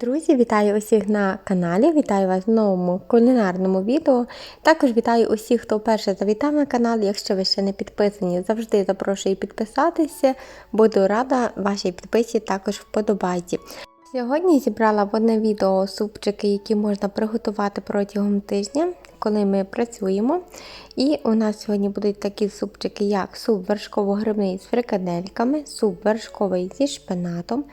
Друзі, вітаю усіх на каналі, вітаю вас в новому кулінарному відео. Також вітаю усіх, хто вперше завітав на канал. Якщо ви ще не підписані, завжди запрошую підписатися. Буду рада вашій підписі, також вподобайці. Сьогодні зібрала в одне відео супчики, які можна приготувати протягом тижня, коли ми працюємо. І у нас сьогодні будуть такі супчики, як суп вершково-грибний з фрикадельками, суп вершковий зі шпинатом,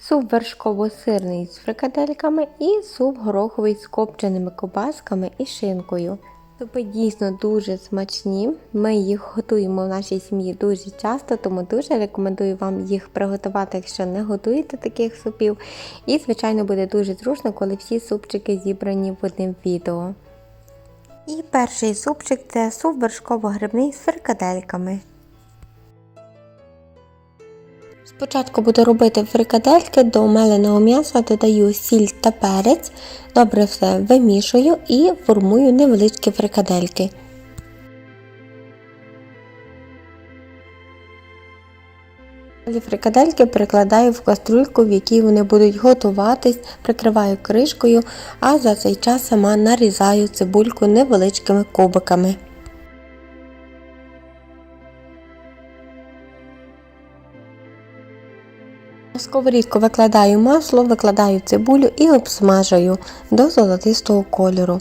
суп вершково-сирний з фрикадельками і суп гороховий з копченими кобасками і шинкою. Супи дійсно дуже смачні. Ми їх готуємо в нашій сім'ї дуже часто, тому дуже рекомендую вам їх приготувати, якщо не готуєте таких супів. І, звичайно, буде дуже зручно, коли всі супчики зібрані в одним відео. І перший супчик це суп вершково-грибний з фрикадельками. Спочатку буду робити фрикадельки до меленого м'яса, додаю сіль та перець, добре все вимішую і формую невеличкі фрикадельки. Фрикадельки перекладаю в каструльку, в якій вони будуть готуватись, прикриваю кришкою, а за цей час сама нарізаю цибульку невеличкими кубиками. На сковорідку викладаю масло, викладаю цибулю і обсмажую до золотистого кольору.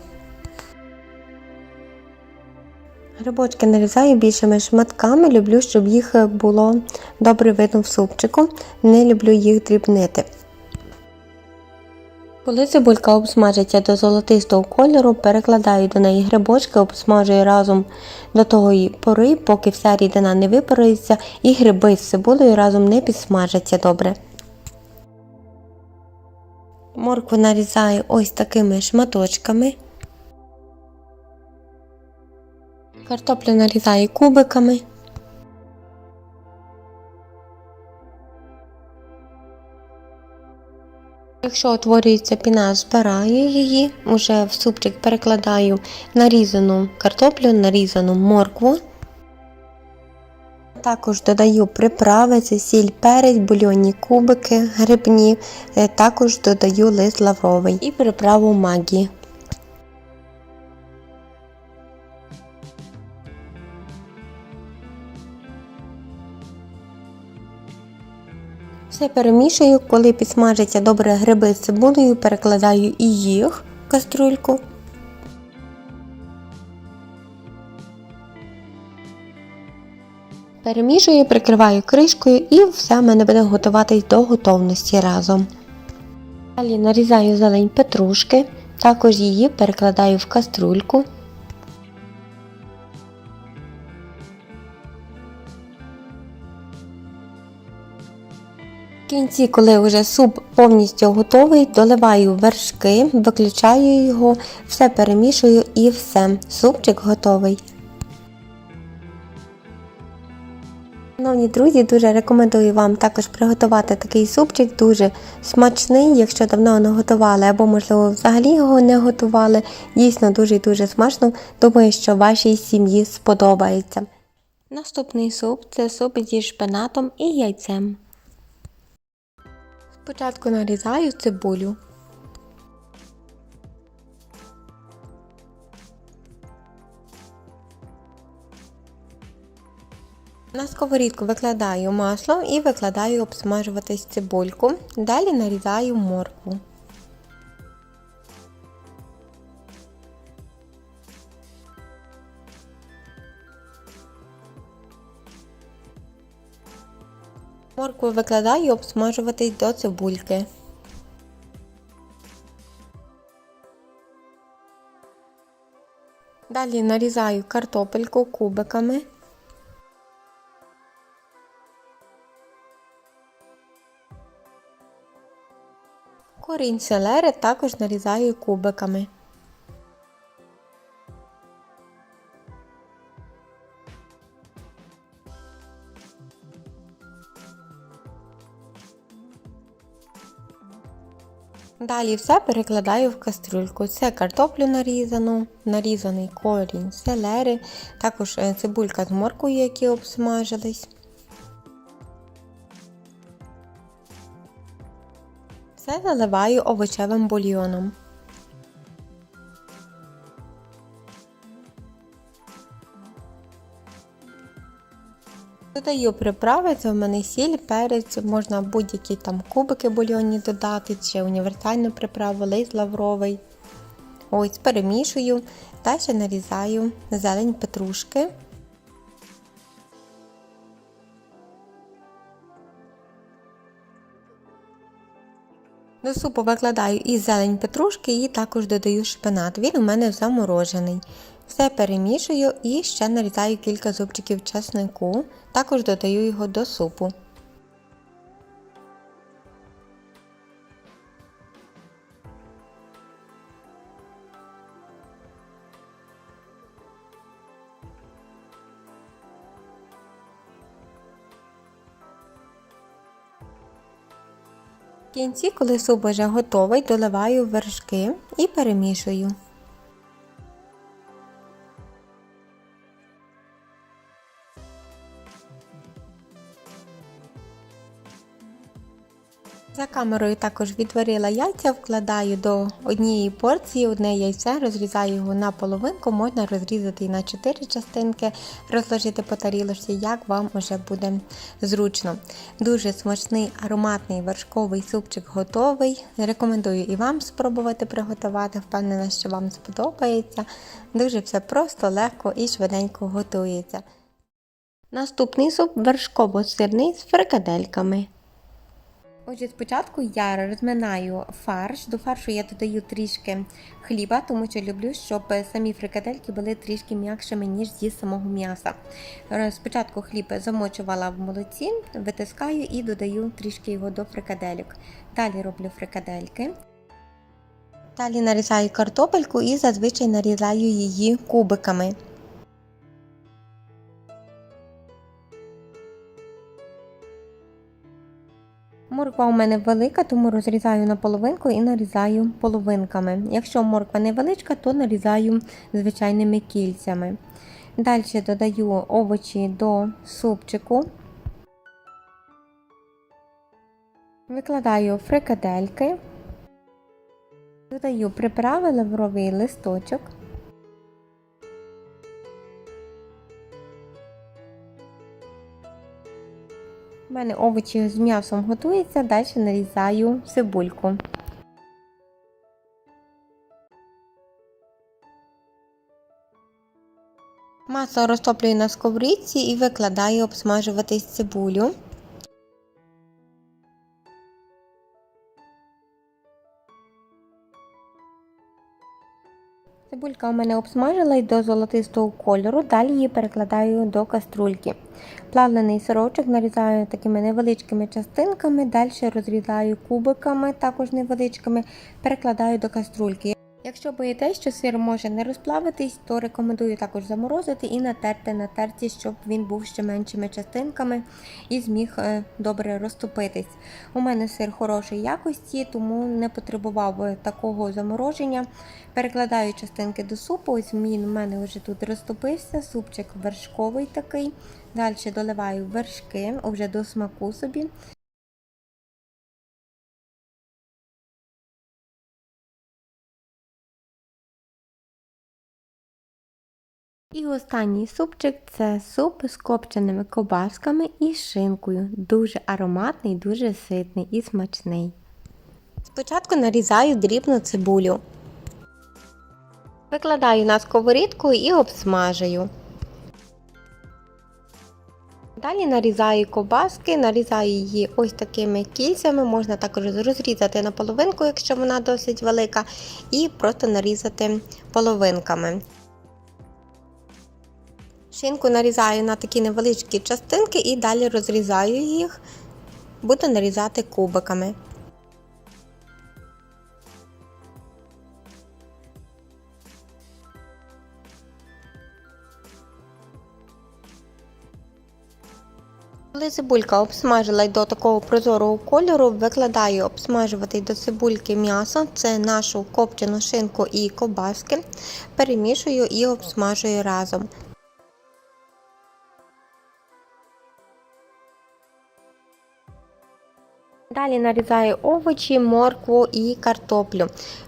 Грибочки нарізаю більшими шматками, люблю, щоб їх було добре видно в супчику, не люблю їх дрібнити. Коли цибулька обсмажиться до золотистого кольору, перекладаю до неї грибочки, обсмажую разом до того пори, поки вся рідина не випарується і гриби з цибулею разом не підсмажаться добре. Моркву нарізаю ось такими шматочками. Картоплю нарізаю кубиками. Якщо утворюється піна, збираю її, уже в супчик перекладаю нарізану картоплю, нарізану моркву. Також додаю приправи, це сіль, перець, бульонні кубики, грибні, е, також додаю лист лавровий і приправу магі. Все перемішую, коли підсмажаться добре гриби з цибулею, перекладаю і їх в каструльку. Перемішую, прикриваю кришкою і все в мене буде готуватись до готовності разом. Далі нарізаю зелень петрушки, також її перекладаю в каструльку. Кінці, коли вже суп повністю готовий, доливаю вершки, виключаю його, все перемішую і все. Супчик готовий. Шановні друзі, дуже рекомендую вам також приготувати такий супчик, дуже смачний, якщо давно не готували, або, можливо, взагалі його не готували. Дійсно дуже і дуже смачно. Думаю, що вашій сім'ї сподобається. Наступний суп це суп зі шпинатом і яйцем. Спочатку нарізаю цибулю. На сковорідку викладаю масло і викладаю обсмажуватись цибульку. Далі нарізаю моркву. Моркву викладаю обсмажуватись до цибульки. Далі нарізаю картопельку кубиками. Корінь селери також нарізаю кубиками. Далі все перекладаю в кастрюльку. Це картоплю нарізану, нарізаний корінь селери, також е, цибулька з моркою, які обсмажились. Все заливаю овочевим бульйоном. Додаю приправи, це в мене сіль, перець, можна будь-які там кубики бульйонні додати, чи універсальну приправу, лист лавровий. Ось перемішую, далі нарізаю зелень петрушки. До супу викладаю і зелень петрушки і також додаю шпинат. Він у мене заморожений. Все перемішую і ще нарізаю кілька зубчиків чеснику. Також додаю його до супу. В кінці, коли суп вже готовий, доливаю вершки і перемішую. За камерою також відварила яйця, вкладаю до однієї порції одне яйце, розрізаю його на половинку, можна розрізати і на 4 частинки, розложити по тарілочці, як вам уже буде зручно. Дуже смачний ароматний вершковий супчик готовий. Рекомендую і вам спробувати приготувати. Впевнена, що вам сподобається. Дуже все просто, легко і швиденько готується. Наступний суп вершково-сирний з фрикадельками. Отже, спочатку я розминаю фарш. До фаршу я додаю трішки хліба, тому що люблю, щоб самі фрикадельки були трішки м'якшими, ніж зі самого м'яса. Е, Спочатку хліб замочувала в молоці, витискаю і додаю трішки його до фрикадельок. Далі роблю фрикадельки. Далі нарізаю картопельку і зазвичай нарізаю її кубиками. Морква у мене велика, тому розрізаю на половинку і нарізаю половинками. Якщо морква невеличка, то нарізаю звичайними кільцями. Далі додаю овочі до супчику. Викладаю фрикадельки. Додаю приправи лавровий листочок. У мене овочі з м'ясом готуються, далі нарізаю цибульку. Масло розтоплюю на сковорідці і викладаю обсмажуватись цибулю. Цибулька у мене обсмажилась до золотистого кольору, далі її перекладаю до каструльки. Плавлений сирочок нарізаю такими невеличкими частинками, далі розрізаю кубиками, також невеличкими, перекладаю до каструльки. Якщо боїтесь, що сир може не розплавитись, то рекомендую також заморозити і натерти на терці, щоб він був ще меншими частинками і зміг е, добре розтопитись. У мене сир хорошої якості, тому не потребував такого замороження. Перекладаю частинки до супу. Ось він у мене вже тут розтопився, супчик вершковий такий. Далі доливаю вершки вже до смаку собі. І останній супчик це суп з копченими кобасками і шинкою. Дуже ароматний, дуже ситний і смачний. Спочатку нарізаю дрібну цибулю. Викладаю на сковорідку і обсмажую. Далі нарізаю ковбаски, нарізаю її ось такими кільцями, можна також розрізати на половинку, якщо вона досить велика, і просто нарізати половинками. Шинку нарізаю на такі невеличкі частинки і далі розрізаю їх, буду нарізати кубиками. Коли цибулька обсмажилась до такого прозорого кольору, викладаю обсмажувати до цибульки м'ясо, це нашу копчену шинку і ковбаски, перемішую і обсмажую разом. Далі нарізаю овочі, моркву і картоплю.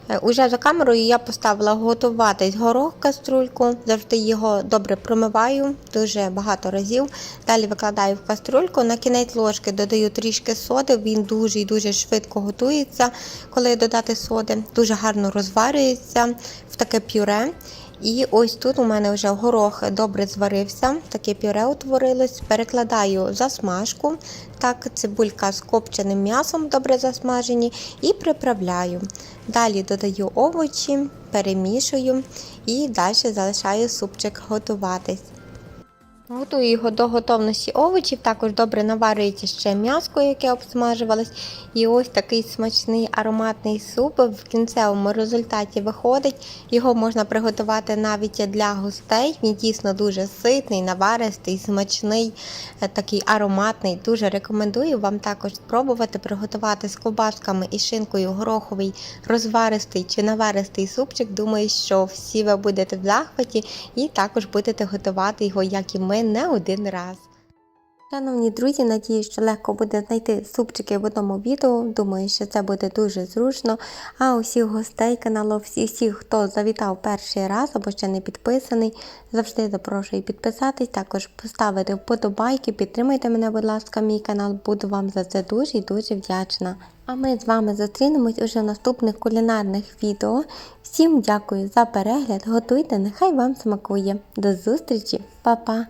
Е, Уже за камерою я поставила готуватись горох каструльку. Завжди його добре промиваю дуже багато разів. Далі викладаю в каструльку. На кінець ложки додаю трішки соди. Він дуже і дуже швидко готується, коли додати соди. Дуже гарно розварюється в таке пюре. І ось тут у мене вже горох добре зварився, таке пюре утворилось. Перекладаю засмажку, так, цибулька з копченим м'ясом добре засмажені, і приправляю. Далі додаю овочі, перемішую і далі залишаю супчик готуватись. Готую його до готовності овочів, також добре наварюється ще м'яско, яке обсмажувалось. І ось такий смачний ароматний суп в кінцевому результаті виходить. Його можна приготувати навіть для гостей. Він дійсно дуже ситний, наваристий, смачний, е, такий ароматний. Дуже рекомендую вам також спробувати приготувати з ковбасками і шинкою гороховий розваристий чи наваристий супчик. Думаю, що всі ви будете в захваті і також будете готувати його, як і ми, не один раз. Шановні друзі, надію, що легко буде знайти супчики в одному відео. Думаю, що це буде дуже зручно. А усіх гостей каналу, всі, всіх, хто завітав перший раз або ще не підписаний, завжди запрошую підписатись, також поставити вподобайки, підтримайте мене, будь ласка, мій канал. Буду вам за це дуже і дуже вдячна. А ми з вами зустрінемось уже в наступних кулінарних відео. Всім дякую за перегляд. Готуйте, нехай вам смакує. До зустрічі, Па-па!